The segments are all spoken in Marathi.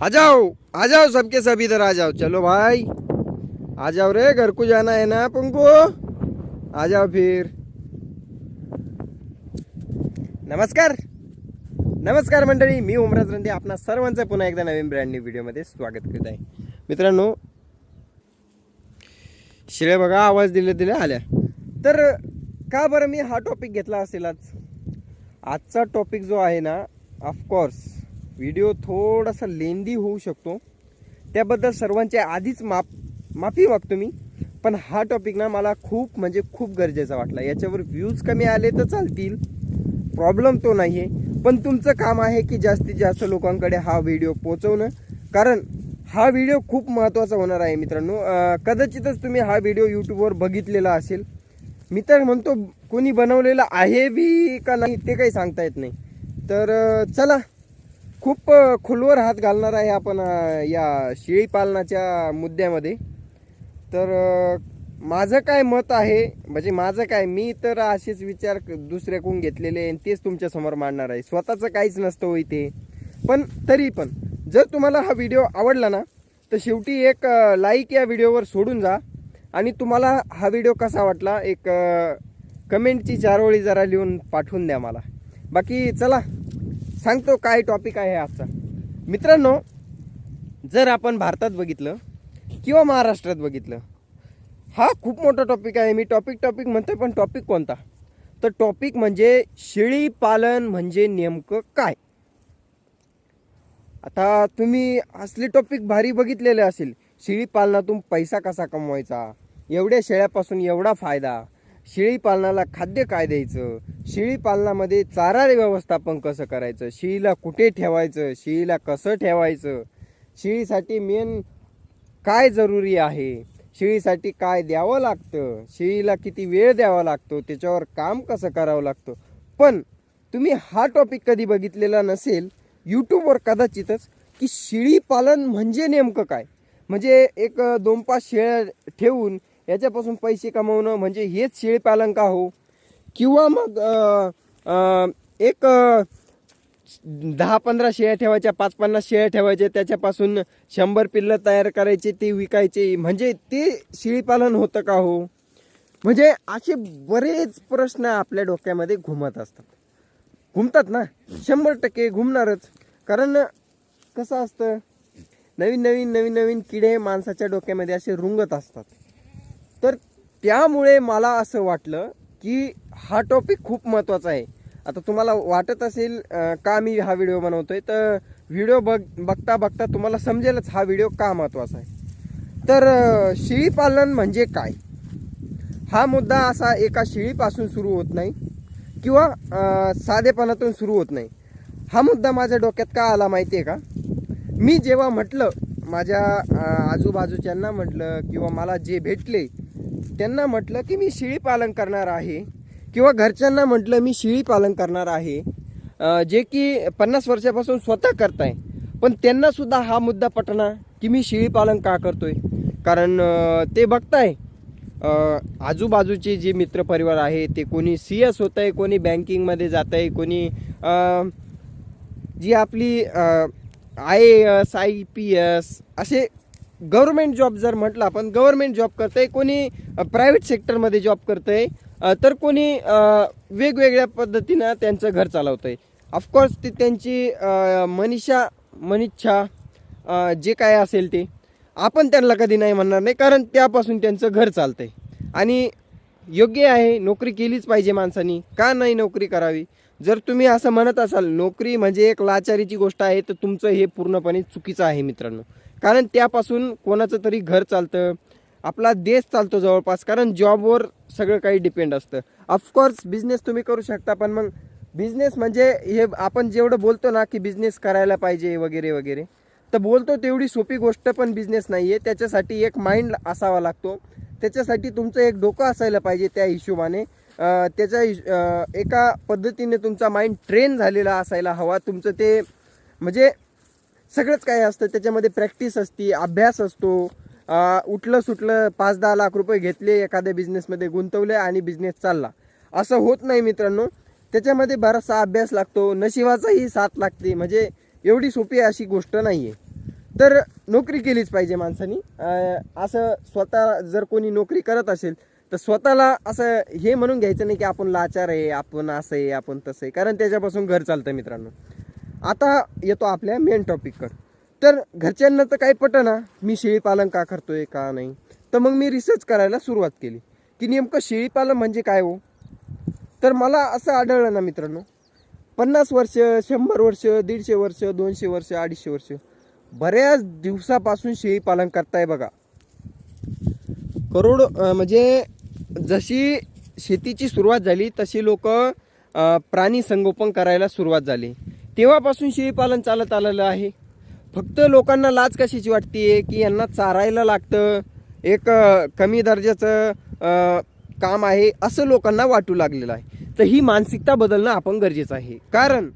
आ जाओ आ जाओ सबके सब इधर आ जाओ। चलो भाई आ जाओ रे घर को जाना है ना पंको? आ जाओ फिर। नमस्कार। नमस्कार मंडळी मी उमराज रंदे आपणा सर्वांचं पुन्हा एकदा नवीन ब्रँड न्यू व्हिडिओमध्ये स्वागत करत आहे. मित्रांनो शिळे बघा आवाज दिले दिले आल्या. तर का बरं मी हा टॉपिक घेतला असेल आज आजचा टॉपिक जो आहे ना ऑफकोर्स व्हिडिओ थोडासा लेंदी होऊ शकतो. त्याबद्दल सर्वांच्या आधीच माप माफी मागतो मी. पण हा टॉपिक ना मला खूप म्हणजे खूप गरजेचा वाटला. याच्यावर व्ह्यूज कमी आले तर चालतील. प्रॉब्लेम तो नाही आहे पण तुमचं काम आहे की जास्तीत जास्त लोकांकडे हा व्हिडिओ पोचवणं कारण हा व्हिडिओ खूप महत्त्वाचा होणार आहे मित्रांनो. कदाचितच तुम्ही हा व्हिडिओ यूट्यूबवर बघितलेला असेल. मी तर म्हणतो कोणी बनवलेला आहे बी का नाही ते काही सांगता येत नाही. तर चला. खूप खोलवर हात घालणार आहे आपण या शेळी पालनाच्या मुद्द्यामध्ये. तर माझं काय मत आहे म्हणजे माझं काय मी तर असेच विचार दुसऱ्याकडून घेतलेले आहे आणि तेच तुमच्यासमोर मांडणार आहे. स्वतःचं काहीच नसतं हो इथे. पण तरी पण जर तुम्हाला हा व्हिडिओ आवडला ना तर शेवटी एक लाईक या व्हिडिओवर सोडून जा आणि तुम्हाला हा व्हिडिओ कसा वाटला एक कमेंटची चारोळी जरा लिहून पाठवून द्या मला. बाकी चला सांगतो काय टॉपिक आहे आजचा. मित्रांनो जर आपण भारतात बघितलं किंवा महाराष्ट्रात बघितलं हा खूप मोठा टॉपिक आहे. मी टॉपिक टॉपिक म्हणतोय पण टॉपिक कोणता? तर टॉपिक म्हणजे शेळी पालन म्हणजे नेमकं काय? आता तुम्ही असले टॉपिक भारी बघितलेले असेल शेळी पालनातून पैसा कसा कमवायचा? एवढ्या शेळ्यापासून एवढा फायदा. शेळी पालनाला खाद्य काय द्यायचं? शेळी पालनामध्ये चारा व्यवस्थापन कसं करायचं? शेळीला कुठे ठेवायचं? शेळीला कसं ठेवायचं? शेळीसाठी मेन काय जरुरी आहे? शेळीसाठी काय द्यावं लागतं? शेळीला किती वेळ द्यावा लागतो? त्याच्यावर काम कसं करावं लागतं? पण तुम्ही हा टॉपिक कधी बघितलेला नसेल यूट्यूबवर कदाचितच की शेळी पालन म्हणजे नेमकं काय? म्हणजे एक दोन पाच शेळ्या ठेवून याच्यापासून पैसे कमवणं म्हणजे हेच शेळीपालन का हो? किंवा मग एक दहा पंधरा शेळ्या ठेवायच्या पाच पन्नास शेळ्या ठेवायच्या त्याच्यापासून शंभर पिल्लं तयार करायचे ते विकायचे म्हणजे ते शेळीपालन होतं का हो? म्हणजे असे बरेच प्रश्न आपल्या डोक्यामध्ये घुमत असतात. घुमतात ना? शंभर टक्के घुमणारच. कारण कसं असतं? नवीन नवीन नवीन नवीन किडे माणसाच्या डोक्यामध्ये असे रुंगत असतात. तर त्यामुळे मला असं वाटलं की हा टॉपिक खूप महत्त्वाचा आहे. आता तुम्हाला वाटत असेल का मी हा व्हिडिओ बनवतोय? तर व्हिडिओ बघ बघता बघता तुम्हाला समजेलच हा व्हिडिओ का महत्त्वाचा आहे. तर शेळीपालन पालन म्हणजे काय? हा मुद्दा असा एका शेळीपासून सुरू होत नाही किंवा साधेपणातून सुरू होत नाही. हा मुद्दा माझ्या डोक्यात का आला माहिती आहे का? मी जेव्हा म्हटलं माझ्या आजूबाजूच्यांना म्हटलं किंवा मला जे भेटले त्यांना म्हटलं की मी शिळी पालन करणार आहे किंवा घरच्यांना म्हटलं मी शिळी पालन करणार आहे. जे की पन्नास वर्षापासून स्वतः करताय. पण त्यांनासुद्धा हा मुद्दा पटना की मी शिळी पालन का करतोय? कारण ते बघताय. आजूबाजूचे जे मित्रपरिवार आहे ते कोणी सी एस होत आहे कोणी बँकिंगमध्ये जात आहे कोणी जी आपली I A S I P S असे गव्हर्मेंट जॉब जर म्हटलं आपण गव्हर्मेंट जॉब करतंय कोणी प्रायव्हेट सेक्टरमध्ये जॉब करतंय आहे तर कोणी वेगवेगळ्या पद्धतीनं त्यांचं घर चालवतंय. ऑफकोर्स ते त्यांची मनीषा मनिच्छा जे काय असेल ते आपण त्यांना कधी नाही म्हणणार नाही कारण त्यापासून त्यांचं घर चालतंय. आणि योग्य आहे नोकरी केलीच पाहिजे माणसानी का नाही नोकरी करावी? जर तुम्ही असं म्हणत असाल नोकरी म्हणजे एक लाचारीची गोष्ट आहे तर तुमचं हे पूर्णपणे चुकीचं आहे मित्रांनो. कारण त्यापासून कोणाचं तरी घर चालतं आपला देश चालतो जवळपास कारण जॉबवर सगळं काही डिपेंड असतं. ऑफकोर्स बिझनेस तुम्ही करू शकता पण मग बिझनेस म्हणजे हे आपण जेवढं बोलतो ना की बिझनेस करायला पाहिजे वगैरे वगैरे तर बोलतो तेवढी सोपी गोष्ट पण बिझनेस नाही आहे त्याच्यासाठी एक माइंड असावा लागतो. त्याच्यासाठी तुमचं एक डोकं असायला पाहिजे त्या हिशोबाने. त्याच्या हिश- एका पद्धतीने तुमचा माइंड ट्रेन झालेला असायला हवा. तुमचं ते म्हणजे सगळंच काय असतं. त्याच्यामध्ये प्रॅक्टिस असते अभ्यास असतो. उठलं सुटलं पाच दहा लाख रुपये घेतले एखाद्या बिझनेसमध्ये गुंतवले आणि बिझनेस चालला. असं होत नाही मित्रांनो. त्याच्यामध्ये बराचसा अभ्यास लागतो. नशिबाचाही साथ लागते. म्हणजे एवढी सोपी अशी गोष्ट नाही आहे तर नोकरी केलीच पाहिजे माणसानी. असं स्वतः जर कोणी नोकरी करत असेल तर स्वतःला असं हे म्हणून घ्यायचं नाही की आपण लाचार आहे आपण असं आहे आपण तसं आहे. कारण त्याच्यापासून घर चालतं मित्रांनो. आता येतो आपल्या मेन टॉपिककडं तर घरच्यांना तर काही पटना मी शेळीपालन का करतोय का नाही? तर मग मी रिसर्च करायला सुरुवात केली की नेमकं शेळीपालन म्हणजे काय हो? तर मला असं आढळलं ना मित्रांनो पन्नास वर्ष शंभर वर्ष दीडशे वर्ष दोनशे वर्ष अडीचशे वर्ष बऱ्याच दिवसापासून शेळीपालन करताय बघा. करोड म्हणजे जशी शेतीची सुरुवात झाली तशी लोक प्राणी संगोपन करायला सुरुवात झाली. तेव्हापासून शेळीपालन चालत आलेलं आहे. फक्त लोकांना लाज कशाची वाटते? की यांना चारायला लागतं? एक कमी दर्जाचं काम आहे असं लोकांना वाटू लागलेलं आहे. तर ही मानसिकता बदलणं आपण गरजेचं आहे. कारण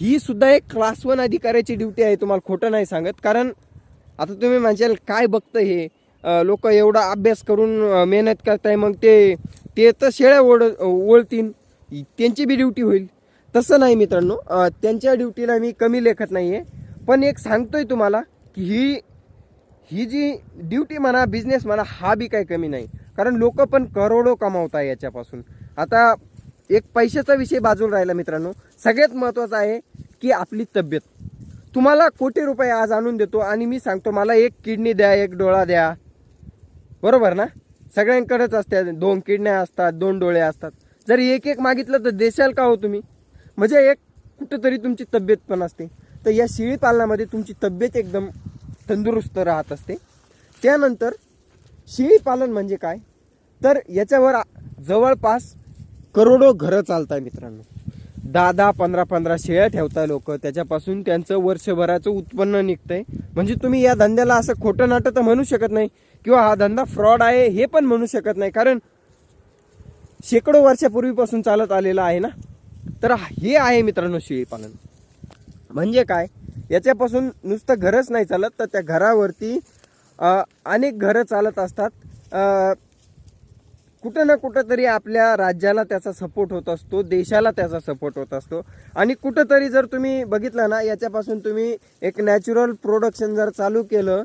ही सुद्धा एक क्लास वन अधिकाऱ्याची ड्युटी आहे तुम्हाला खोटं नाही सांगत. कारण आता तुम्ही म्हणशाल काय बघतं हे? लोक एवढा अभ्यास करून मेहनत करताय मग ते ते तर शेळ्या ओढ ओळतीन त्यांची बी ड्युटी होईल. तसं नाही मित्रांनो. त्यांच्या ड्युटीला मी कमी लेखत नाही आहे पण एक सांगतोय तुम्हाला की ही ही जी ड्युटी म्हणा बिझनेस म्हणा हा बी काही कमी नाही. कारण लोक पण करोडो कमावत आहे याच्यापासून. आता एक पैशाचा विषय बाजूला राहिला मित्रांनो. सगळ्यात महत्त्वाचं आहे की आपली तब्येत. तुम्हाला कोटी रुपये आज आणून देतो आणि मी सांगतो मला एक किडनी द्या एक डोळा द्या. बरोबर ना? सगळ्यांकडेच असते दोन किडण्या असतात दोन डोळे असतात. जर एक एक मागितलं तर देशाल का हो तुम्ही? म्हणजे एक कुठंतरी तुमची तब्येत पण असते. तर या शेळी पालनामध्ये तुमची तब्येत एकदम तंदुरुस्त राहत असते. त्यानंतर शेळी पालन म्हणजे काय? तर याच्यावर जवळपास करोडो घरं चालताय मित्रांनो. दहा दहा पंधरा पंधरा शेळ्या ठेवताय लोक. त्याच्यापासून त्यांचं वर्षभराचं उत्पन्न निघतंय. म्हणजे तुम्ही या धंद्याला असं खोटं नाटं तर म्हणू शकत नाही किंवा हा धंदा फ्रॉड आहे हे पण म्हणू शकत नाही. कारण शेकडो वर्षापूर्वीपासून चालत आलेलं आहे ना. तर हे आहे मित्रांनो शेळीपालन म्हणजे काय? याच्यापासून नुसतं घरच नाही चालत तर त्या घरावरती अनेक घरं चालत असतात. कुठं ना कुठं तरी आपल्या राज्याला त्याचा सपोर्ट होत असतो देशाला त्याचा सपोर्ट होत असतो. आणि कुठंतरी जर तुम्ही बघितलं ना याच्यापासून तुम्ही एक नॅचरल प्रोडक्शन जर चालू केलं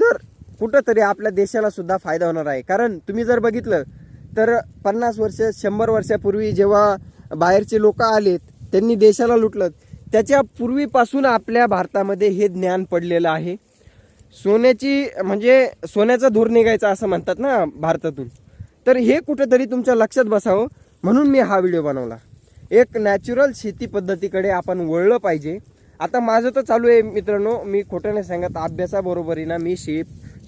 तर कुठंतरी आपल्या देशाला सुद्धा फायदा होणार आहे. कारण तुम्ही जर बघितलं तर पन्नास वर्ष शंभर वर्षापूर्वी जेव्हा बाहेरचे लोक आलेत त्यांनी देशाला लुटलं. त्याच्या पूर्वीपासून आपल्या भारतामध्ये हे ज्ञान पडलेलं आहे. सोन्याची म्हणजे सोन्याचा धूर निघायचा असं म्हणतात ना भारतातून. तर हे कुठेतरी तुमच्या लक्षात बसावं म्हणून मी हा व्हिडिओ बनवला. एक नॅचरल शेती पद्धतीकडे आपण वळलं पाहिजे. आता माझं तर चालू आहे मित्रांनो मी खोटं नाही सांगत अभ्यासाबरोबरीनं मी शेळी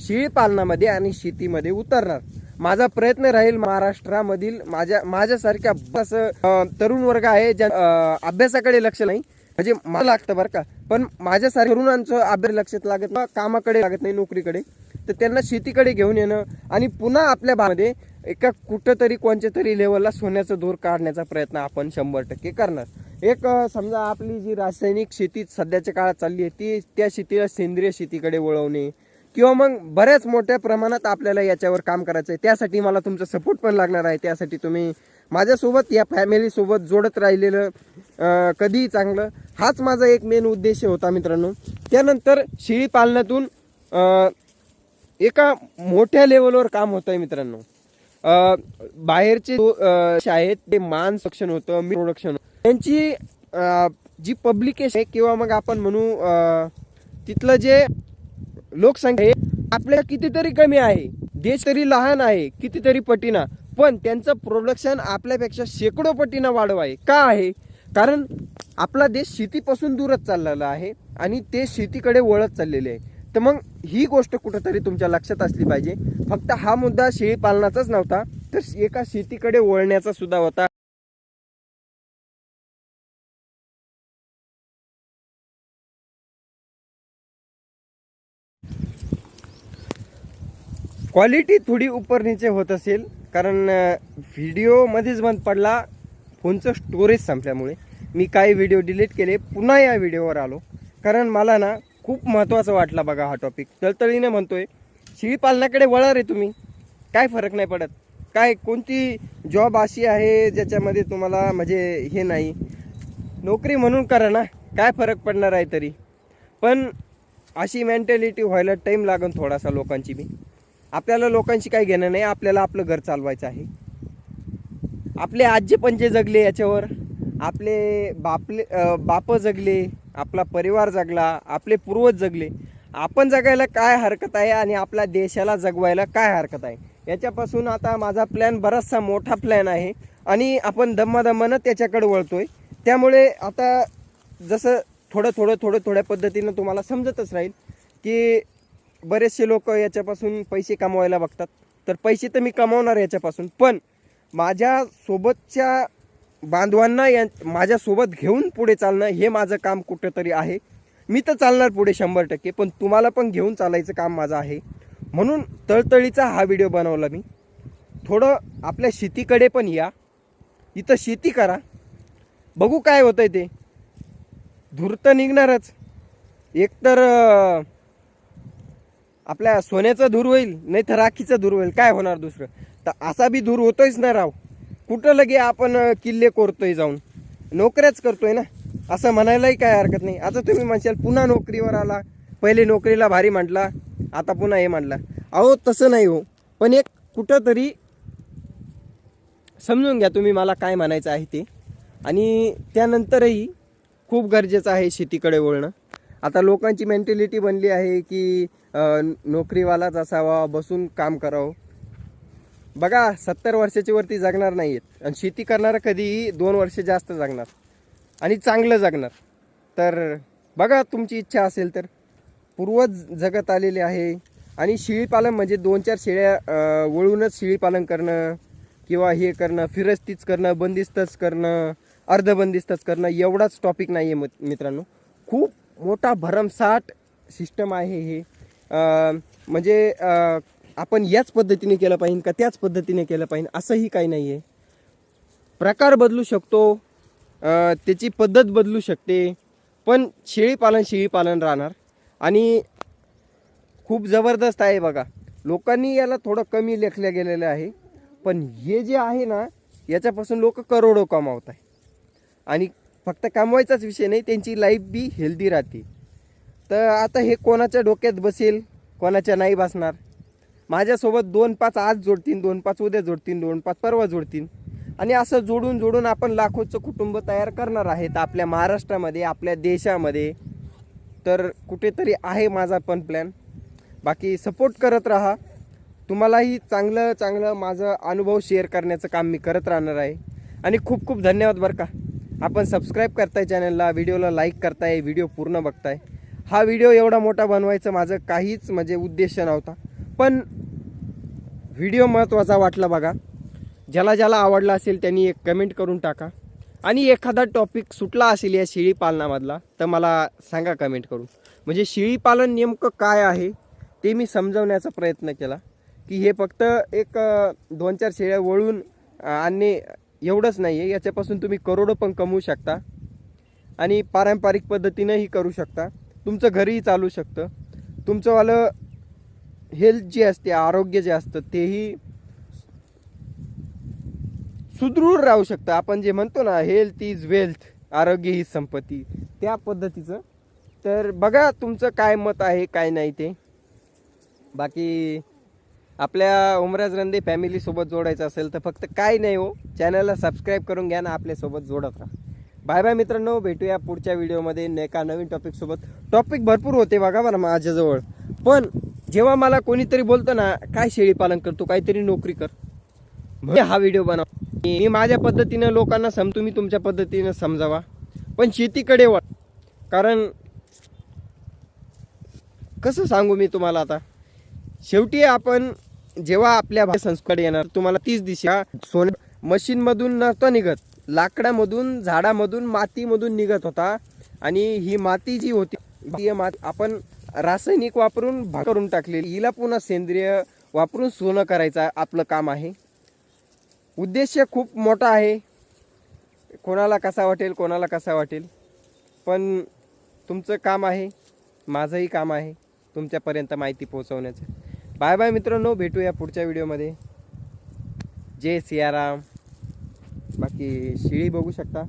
शेळी पालनामध्ये आणि शेतीमध्ये उतरणार. माझा प्रयत्न राहील महाराष्ट्रामधील माझ्या माझ्यासारख्या असं तरुण वर्ग आहे ज्या अभ्यासाकडे लक्ष नाही. म्हणजे मला लागतं बरं का. पण माझ्यासारख्या तरुणांचं अभ्यास लक्षात लागत नाही कामाकडे लागत नाही नोकरीकडे. तर त्यांना शेतीकडे घेऊन येणं आणि पुन्हा आपल्या भागामध्ये एका कुठंतरी कोणत्या तरी लेवलला सोन्याचं धूर काढण्याचा प्रयत्न आपण शंभर टक्के करणार. एक समजा आपली जी रासायनिक शेती सध्याच्या काळात चालली आहे ती त्या शेतीला सेंद्रिय शेतीकडे वळवणे किंवा मग बऱ्याच मोठ्या प्रमाणात आपल्याला याच्यावर काम करायचं आहे त्यासाठी मला तुमचा सपोर्ट पण लागणार आहे. त्यासाठी तुम्ही माझ्यासोबत या फॅमिलीसोबत जोडत राहिलेलं कधीही चांगलं हाच माझा एक मेन उद्देश होता मित्रांनो. त्यानंतर शेळी पालनातून एका मोठ्या लेवलवर काम होत आहे मित्रांनो बाहेरचे आहेत ते मान सक्षण होतं मी प्रोडक्शन त्यांची जी पब्लिकेशन आहे किंवा मग आपण म्हणू तिथलं जे लोकसंख्या आहे आपल्या कितीतरी कमी आहे. देश तरी लहान आहे कितीतरी पटीना. पण त्यांचं प्रोडक्शन आपल्यापेक्षा शेकडो पटीनं वाढव आहे. का आहे? कारण आपला देश शेतीपासून दूरच चाललेला आहे आणि ते शेतीकडे वळत चाललेले आहे. तर मग ही गोष्ट कुठंतरी तुमच्या लक्षात असली पाहिजे. फक्त हा मुद्दा शेळी पालनाचाच नव्हता तर एका शेतीकडे वळण्याचा सुद्धा होता. क्वालिटी थोडी उपर नीचे होत असेल कारण व्हिडिओमध्येच बंद पडला फोनचं स्टोरेज संपल्यामुळे. मी काही व्हिडिओ डिलीट केले पुन्हा या व्हिडिओवर आलो. कारण मला ना खूप महत्त्वाचं वाटला बघा हा टॉपिक तळतळीने म्हणतोय आहे पालनाकडे वळा रे तुम्ही. काय फरक नाही पडत. काय कोणती जॉब अशी आहे ज्याच्यामध्ये तुम्हाला म्हणजे हे नाही. नोकरी म्हणून करा ना काय फरक पडणार आहे तरी. पण अशी मेंटॅलिटी व्हायला टाईम लागन थोडासा लोकांची बी. आपल्याला लोकांशी काही घेणं नाही आपल्याला आपलं घर चालवायचं आहे. आपले आजी पंजे जगले याच्यावर आपले बापले बापं बाप जगले आपला परिवार जगला आपले पूर्वज जगले आपण जगायला काय हरकत आहे आणि आपल्या देशाला जगवायला काय हरकत आहे? याच्यापासून आता माझा प्लॅन बराचसा मोठा प्लॅन आहे आणि आपण दम्मादम्मानं त्याच्याकडे वळतोय. त्यामुळे आता जसं थोडं थोडं थोडं थोड्या पद्धतीनं तुम्हाला समजतच राहील की बरेचसे लोक याच्यापासून पैसे कमवायला बघतात. तर पैसे तर मी कमावणार याच्यापासून. पण माझ्या सोबतच्या बांधवांना या माझ्यासोबत घेऊन पुढे चालणं हे माझं काम कुठंतरी आहे. मी तर चालणार पुढे शंभर टक्के पण तुम्हाला पण घेऊन चालायचं काम माझं आहे. म्हणून तळतळीचा हा व्हिडिओ बनवला मी. थोडं आपल्या शेतीकडे पण या. इथं शेती करा. बघू काय होतं आहे ते. धूर तर निघणारच. एकतर आपल्या सोन्याचा धूर होईल नाही तर राखीचा धूर होईल. काय होणार दुसरं? तर असा बी धूर होतोयच ना राव. कुठं लगे आपण किल्ले कोरतोय जाऊन? नोकऱ्याच करतोय ना? असं म्हणायलाही काय हरकत नाही. आता तुम्ही म्हणशाल पुन्हा नोकरीवर आला. पहिले नोकरीला भारी म्हटला आता पुन्हा हे म्हटला. अहो तसं नाही हो. पण एक कुठंतरी समजून घ्या तुम्ही मला काय म्हणायचं आहे ते. आणि त्यानंतरही खूप गरजेचं आहे शेतीकडे वळणं. आता लोकांची मेंटॅलिटी बनली आहे की नोकरीवालाच असावा बसून काम करावं. बघा सत्तर वर्षाच्या वरती जगणार नाही आहेत आणि शेती करणारा कधीही दोन वर्ष जास्त जगणार. आणि चांगलं जगणार. तर बघा तुमची इच्छा असेल तर. पूर्वज जगत आलेले आहे. आणि शेळीपालन म्हणजे दोन चार शेळ्या वळूनच शेळीपालन करणं किंवा हे करणं फिरस्तीच करणं बंदिस्तच करणं अर्धबंदिस्तच करणं एवढाच टॉपिक नाही आहे मित्रांनो. खूप मोठा भरमसाठ सिस्टम आहे हे. म्हणजे आपण याच पद्धतीने केलं पाहिजे का त्याच पद्धतीने केलं पाहिजे असंही काही नाही आहे प्रकार बदलू शकतो त्याची पद्धत बदलू शकते पण शेळीपालन शेळीपालन राहणार. आणि खूप जबरदस्त आहे बघा. लोकांनी याला थोडं कमी लेखलं गेलेलं आहे. पण हे जे आहे ना याच्यापासून लोक करोडो कमावत आहे. आणि फक्त कमवायचाच विषय नाही त्यांची लाईफ बी हेल्दी राहते. तर आता हे कोणाच्या डोक्यात बसेल कोणाच्या नाही बसणार? माझ्यासोबत दोन पाच आज जोडतीन दोन पाच उद्या जोडतीन दोन पाच परवा जोडतीन. आणि असं जोडून जोडून आपण लाखोचं कुटुंब तयार करणार आहेत आपल्या महाराष्ट्रामध्ये आपल्या देशामध्ये. तर कुठेतरी आहे माझा पण प्लॅन बाकी सपोर्ट करत राहा. तुम्हालाही चांगलं चांगलं माझं अनुभव शेअर करण्याचं काम मी करत राहणार आहे. आणि खूप खूप धन्यवाद बरं का. आपण सबस्क्राईब करताय चॅनलला व्हिडिओला लाईक करताय व्हिडिओ पूर्ण बघताय. हा व्हिडिओ एवढा मोठा बनवायचं माझं काहीच म्हणजे उद्देश नव्हता. पण व्हिडिओ महत्त्वाचा वाटला बघा. ज्याला ज्याला आवडला असेल त्यांनी एक कमेंट करून टाका. आणि एखादा टॉपिक सुटला असेल या शेळी पालनामधला तर मला सांगा कमेंट करून. म्हणजे शेळी पालन नेमकं काय आहे ते मी समजवण्याचा प्रयत्न केला. की हे फक्त एक दोन चार शेळ्या वळून आणि एवढंच नाही आहे याच्यापासून तुम्ही करोडो पण कमवू शकता. आणि पारंपरिक पद्धतीनंही करू शकता. तुमचं घरही चालू शकतं. तुमचंवालं हेल्थ जे असते आरोग्य जे असतं तेही सुदृढ राहू शकतं. आपण जे म्हणतो ना हेल्थ इज वेल्थ आरोग्य ही संपत्ती त्या पद्धतीचं. तर बघा तुमचं काय मत आहे काय नाही ते. बाकी आपल्या उमराज रंदे फॅमिलीसोबत जोडायचं असेल तर फक्त काय नाही हो. चॅनलला सबस्क्राईब करून घ्या ना आपल्यासोबत जोडत राहा. बाय बाय मित्रांनो भेटूया पुढच्या व्हिडिओमध्ये न- एका नवीन टॉपिकसोबत टॉपिक भरपूर होते बघा बरं माझ्याजवळ. पण जेव्हा मला कोणीतरी बोलतं ना काय शेळीपालन कर करतो? काहीतरी नोकरी कर. म्हणजे हा व्हिडिओ बनव मी माझ्या पद्धतीनं लोकांना सम तुम्ही तुमच्या पद्धतीनं समजावा. पण शेतीकडे वळ कारण कसं सांगू मी तुम्हाला आता? शेवटी आपण जेव्हा आपल्या भा- येणार तुम्हाला तीच दिशा सोन्या मशीनमधून नव्हता निघत. लाकडामधून झाडामधून मातीमधून निघत होता. आणि ही माती जी होती ती माती आपण रासायनिक वापरून करून टाकलेली. हिला पुन्हा सेंद्रिय वापरून सोनं करायचं आपलं काम आहे. उद्देश खूप मोठा आहे. कोणाला कसा वाटेल कोणाला कसा वाटेल. पण तुमचं काम आहे माझंही काम आहे तुमच्यापर्यंत माहिती पोहोचवण्याचं. बाय बाय मित्रांनो भेटूया पुढच्या व्हिडिओमध्ये. जय सियाराम. बाकी शिळी बघू शकता.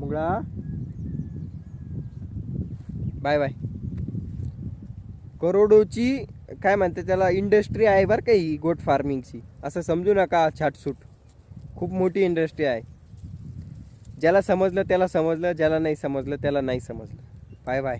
मुगळा. Bye bye. करोडोची काय म्हणते त्याला इंडस्ट्री आहे बरं का ही गोट फार्मिंगची. असं समजू नका छाटसूट. खूप मोठी इंडस्ट्री आहे. ज्याला समजलं त्याला समजलं ज्याला नाही समजलं त्याला नाही समजलं. Bye bye.